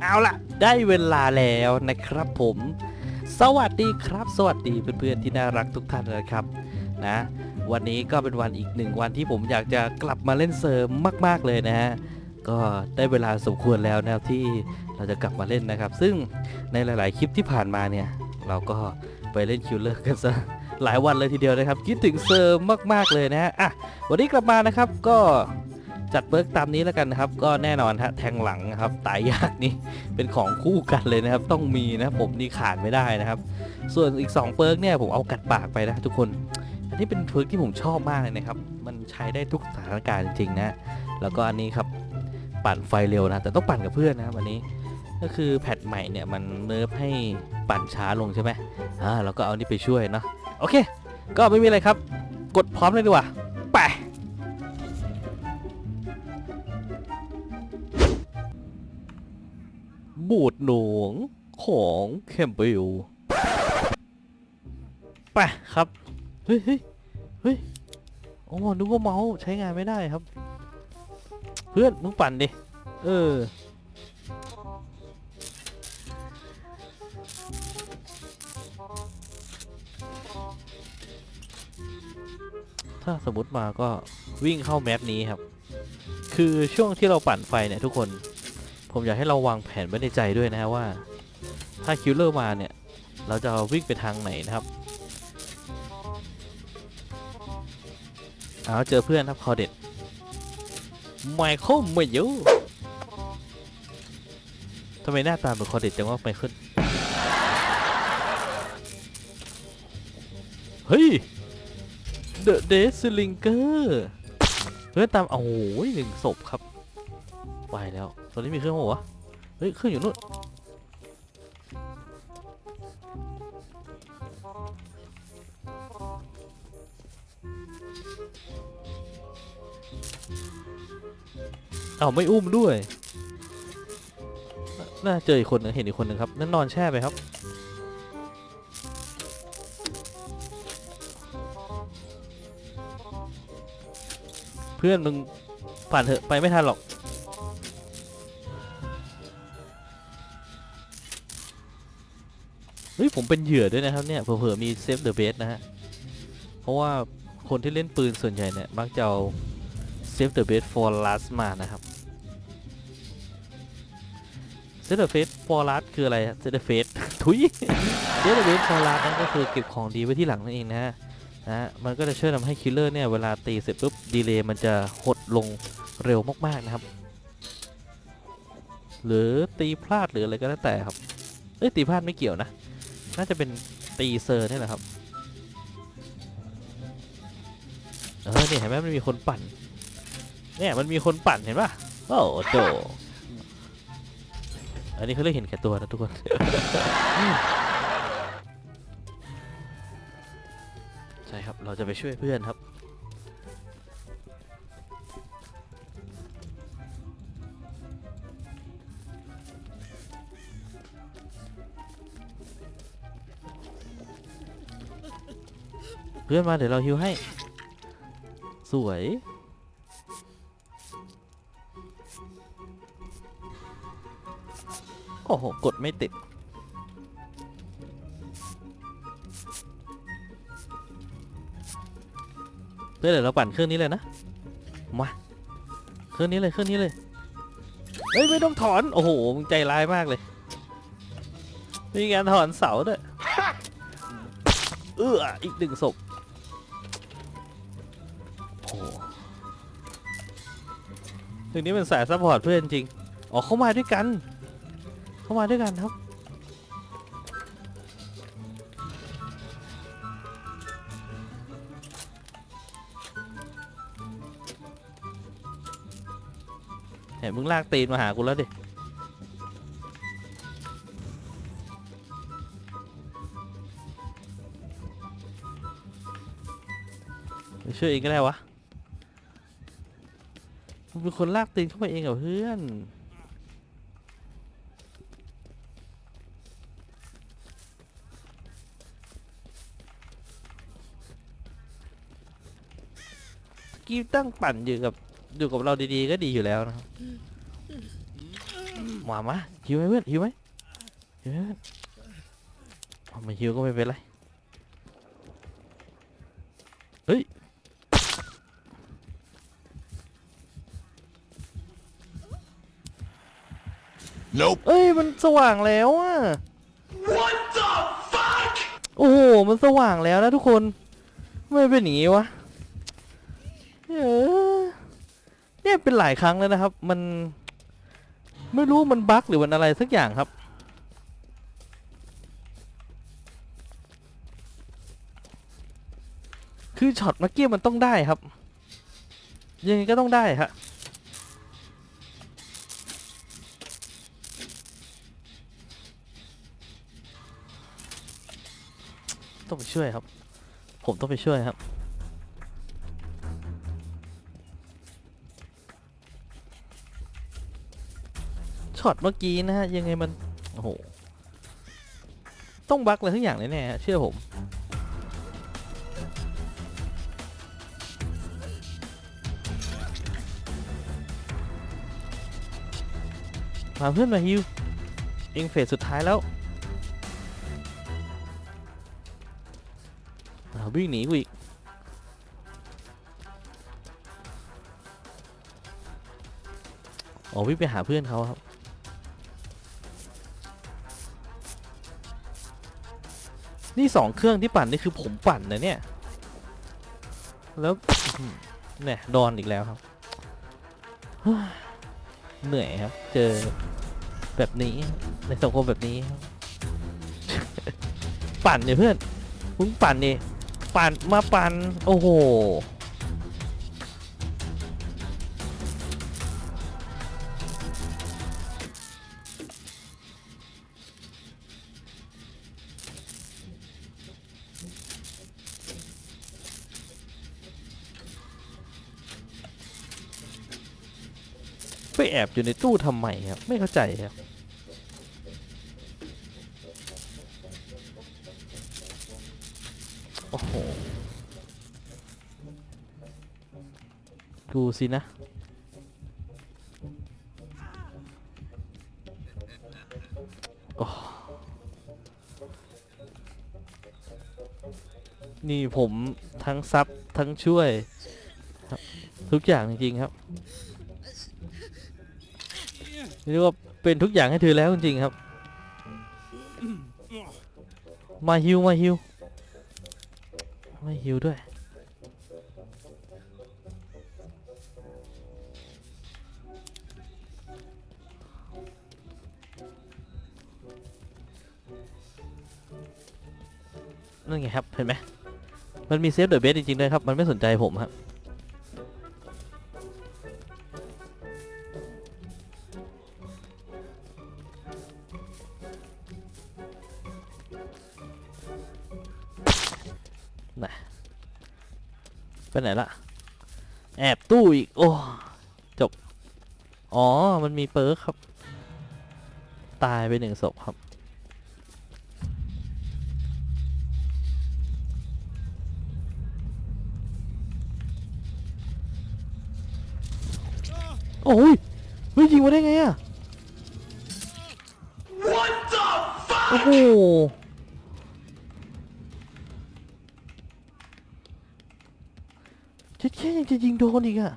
เอาล่ะ ได้เวลาแล้วนะครับผม สวัสดีครับ สวัสดีเพื่อนๆที่น่ารักทุกท่านนะครับนะ วันนี้ก็เป็นวันอีกหนึ่งวันที่ผมอยากจะกลับมาเล่นเซิร์ฟมากๆเลยนะฮะก็ได้เวลาสมควรแล้วนะครับที่เราจะกลับมาเล่นนะครับ ซึ่งในหลาย ๆ คลิปที่ผ่านมาเนี่ย เราก็ไปเล่นคิวเลอร์กันซะหลายวันเลยทีเดียวนะครับ คิดถึงเซิร์ฟมาก ๆ เลยนะฮะอะวันนี้กลับมานะครับก็ จัดเบิร์กตามนี้แล้วกันนะครับ ก็แน่นอนฮะแทงหลังนะครับตายยากนี่เป็นของคู่กันเลยนะครับ ต้องมีนะผมนี่ขาดไม่ได้นะครับ ส่วนอีก 2เปิร์กเนี่ยผมเอากัดปากไปนะทุกคนอันนี้เป็นเปิร์กที่ผมชอบมากเลยนะครับ มันใช้ได้ทุกสถานการณ์จริงๆนะแล้วก็อันนี้ครับปั่นไฟเร็วนะ แต่ต้องปั่นกับเพื่อนนะครับอันนี้ก็คือแพทใหม่เนี่ยมันเนิร์ฟให้ปั่นช้าลงใช่ไหมอ่าเราก็เอานี่ไปช่วยเนาะโอเค ก็ไม่มีอะไรครับ กดพร้อมเลยดีกว่า บูดหนวงของเคมเบลไปครับ เฮ้ยเฮ้ยเฮ้ยโอ้นึกว่าเมาส์ใช้งานไม่ได้ครับ เพื่อนมึงปั่นดิ เออ ถ้าสมมติมาก็วิ่งเข้าแมปนี้ครับ คือช่วงที่เราปั่นไฟเนี่ยทุกคน ผมอยากให้เราวางแผนไว้ในใจด้วยนะฮะว่า ถ้าคิลเลอร์มาเนี่ย เราจะวิ่งไปทางไหนนะครับเอาเจอเพื่อนครับคอเด็ดไมเคิลไม่อยู่ทำไมหน้าตาเหมือนคอเด็ดจังว่าไมเคิลเฮ้ยเดอะเดสลิงเกอร์เพื่อนตามโอ้โหหนึ่งศพครับ ไปแล้ว ตอนนี้มีเครื่องปะวเฮ้ยเครื่องอยู่นู่นเอาไม่อุ้มด้วย น่าเจออีกคนหนึงเห็นอีกคนหนึ่งครับ นั่นนอนแช่ไปครับ เพื่อนมึงผ่านเถอะไปไม่ทันหรอก เฮ้ยผมเป็นเหยื่อด้วยนะครับเนี่ยเผื่อมีเซฟเดอะเบสนะฮะ เพราะว่าคนที่เล่นปืนส่วนใหญ่เนี่ยมักจะเอาเซฟเดอะเบส for last มานะครับเซฟเดอะเบส for last คืออะไรเซฟเดอะเบสทุยเซฟเดอะเบส for last นั่นก็คือเก็บของดีไว้ที่หลังนั่นเองนะฮะนะฮะมันก็จะช่วยทำให้คิลเลอร์เนี่ยเวลาตีเสร็จปุ๊บดีเลย์มันจะหดลงเร็วมากๆนะครับ หรือตีพลาดหรืออะไรก็แล้วแต่ครับเอ้ยตีพลาดไม่เกี่ยวนะ น่าจะเป็นตีเซอร์นี่แหละครับ เออเนี่ยเห็นไหมมันมีคนปั่น เนี่ยมันมีคนปั่นเห็นปะโอ้โจอันนี้เขาเรียกเห็นแค่ตัวนะทุกคนใช่ครับ เราจะไปช่วยเพื่อนครับ เพื่อนมาเดี๋ยวเราฮิวให้ สวย โอ้โห กดไม่ติด เพื่อนเดี๋ยวเราปั่นเครื่องนี้เลยนะ มา เครื่องนี้เลยเครื่องนี้เลย เฮ้ย ไม่ต้องถอน โอ้โห มึงใจร้ายมากเลย มีการถอนเสาด้วย เอื้ออีกหนึ่งศพ ถึงนี้เป็นสายซัพพอร์ตเพื่อนจริง อ๋อเข้ามาด้วยกัน เข้ามาด้วยกันครับ เห็นมึงลากตีนมาหากูแล้วดิช่วยเองก็ได้วะ เป็นคนลากตีนเข้าไปเองกับเพื่อนกีตั้งปั่นอยู่กับอยู่กับเราดีๆก็ดีอยู่แล้วนะครับมามาหิวไหมเพื่อนหิวไหมหิวไหมเพื่อนเอาไม่หิวก็ไม่เป็นไร เฮ้ย Nope. เอ้ยมันสว่างแล้วอะ What the fuck? โอ้โหมันสว่างแล้วนะทุกคนไม่เป็นอย่างงี้วะเออเนี่ยเป็นหลายครั้งแล้วนะครับ มันไม่รู้มันบั๊กหรือมันอะไรสักอย่างครับ คือช็อตเมื่อกี้มันต้องได้ครับ ยังไงก็ต้องได้ฮะ ช่วยครับ ผมต้องไปช่วยครับช็อตเมื่อกี้นะฮะยังไงมันโอ้โหต้องบั๊กอะไรทุกอย่างเลยแน่ฮะเชื่อผม มาเพื่อนมาฮิวเองเฟสสุดท้ายแล้ว วิ่งหนีกูอีกอ๋อวิ่งไปหาเพื่อนเขาครับนี่สองเครื่องที่ปั่นนี่คือผมปั่นนะเนี่ย แล้วเนี่ยโดนอีกแล้วครับ เหนื่อยครับ เจอแบบนี้ในสังคมแบบนี้ ปั่นเนี่ยเพื่อนมึงปั่นเนี่ ปั่นมาปั่นโอ้โหไปแอบอยู่ในตู้ทำไมครับ ไม่เข้าใจครับ โอ้โห ดูสินะ โอ้นี่ผมทั้งซับทั้งช่วย ทุกอย่างจริง ๆ ครับเรียกว่าเป็นทุกอย่างให้เธอแล้วจริง ๆ ครับ มาฮิวมาฮิว ไม่ฮิวด้วย นั่นไงครับ เห็นไหม มันมีเซฟเดอะเบสจริงๆด้วยครับ มันไม่สนใจผมครับ ไปไหนละแอบตู้อีก โอ้จบ อ๋อ มันมีเปิร์กครับ ตายไปหนึ่งศพครับ โอ้ยเฮ้ยยิงมาได้ไงอะ What the fuck? โอ้โห จะยิงโดนอีกอะ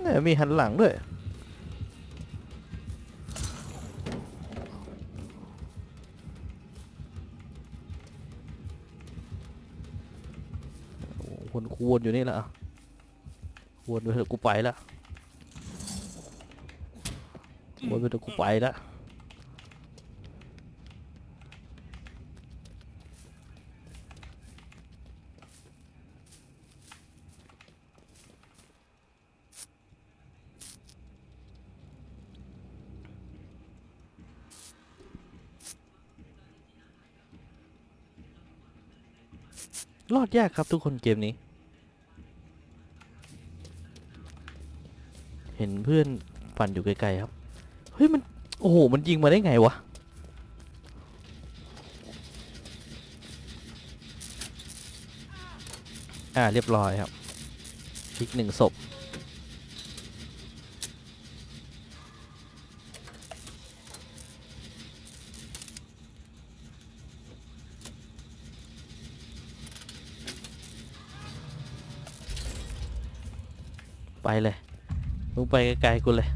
เนี่ยมีหันหลังด้วยโอ้โหวนกูวนอยู่นี่แหละอะวนไปเถอะกูไปและว นไปเถอะกูไปละรอดยากครับทุกคนเกมนี้ เห็นเพื่อนปั่นอยู่ไกลๆครับ เฮ้ยมัน โอ้โห มันยิงมาได้ไงวะ อ่า เรียบร้อยครับพลิกหนึ่งศพไปเลยมึงไปไกลๆกูเลย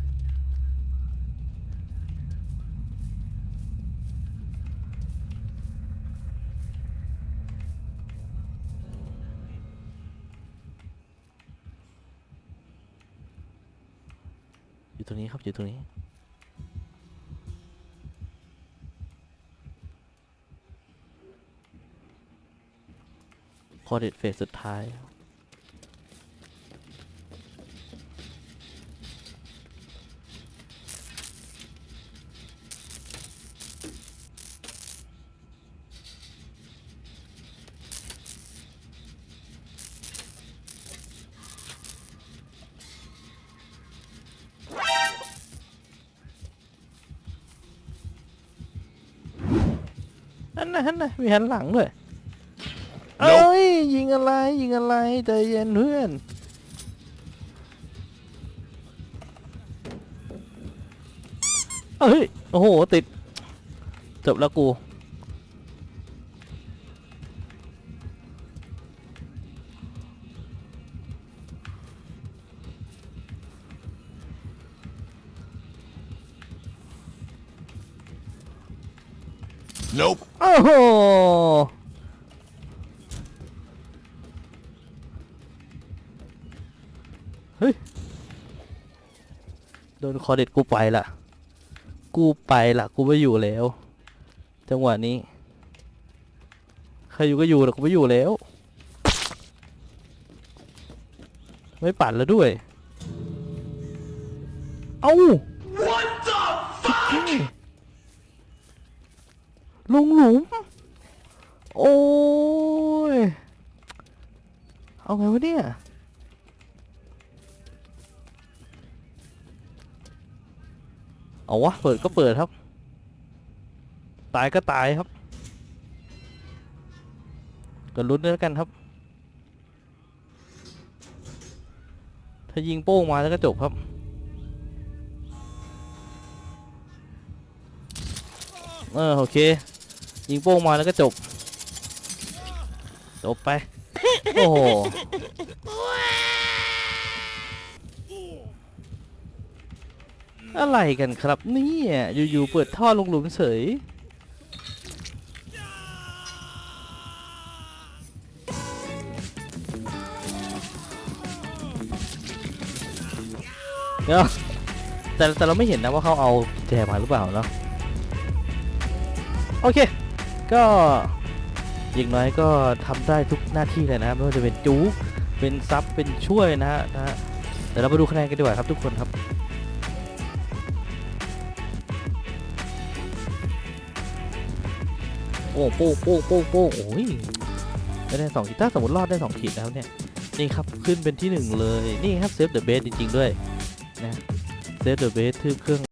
ครับอยู่ตรงนี้ คอเดตเฟสสุดท้าย นั่นนะนั่นนะมีหันหลังด้วยเอ้ยยิงอะไรยิงอะไรใจเย็นเพื่อนเอ้ยโอ้โหติดจบแล้วกู Nope. โอ้โหเฮ้ยโดนคอเด็ดกูไปละกูไปละกูไม่อยู่แล้ว จังหวะนี้ ใครอยู่ก็อยู่แต่กูไม่อยู่แล้ว ไม่ปั่นแล้วด้วย เอ้า What the fuck? ลงหลุม โอ้ย เอาไงวะเนี่ย เอาวะ เปิดก็เปิดครับ ตายก็ตายครับก็ลุ้นด้วยกันครับ ถ้ายิงโป้งมาแล้วก็จบครับ เออโอเค ยิงโป้งมาแล้วก็จบ จบไป โอ้โหอะไรกันครับเนี่ยอยู่ๆเปิดท่อลงหลุมเฉยเนาะแต่แต่เราไม่เห็นนะว่าเขาเอาแจมาหรือเปล่าเนาะโอเค ก็อย่างน้อยก็ทำได้ทุกหน้าที่เลยนะไม่ว่าจะเป็นจู๊เป็นซับเป็นช่วยนะฮะนะฮะเดี๋ยวเรามาดูคะแนนกันดีกว่าครับทุกคนครับโอ้โป้โป้โป้โป้โอ้ยไม่ได้สองขีดถ้าสมมติรอดได้สองขีดแล้วเนี่ยนี่ครับขึ้นเป็นที่หนึ่งเลยนี่ครับเซฟเดอะเบสจริง ๆ ด้วยนะเซฟเดอะเบสทืบเครื่อง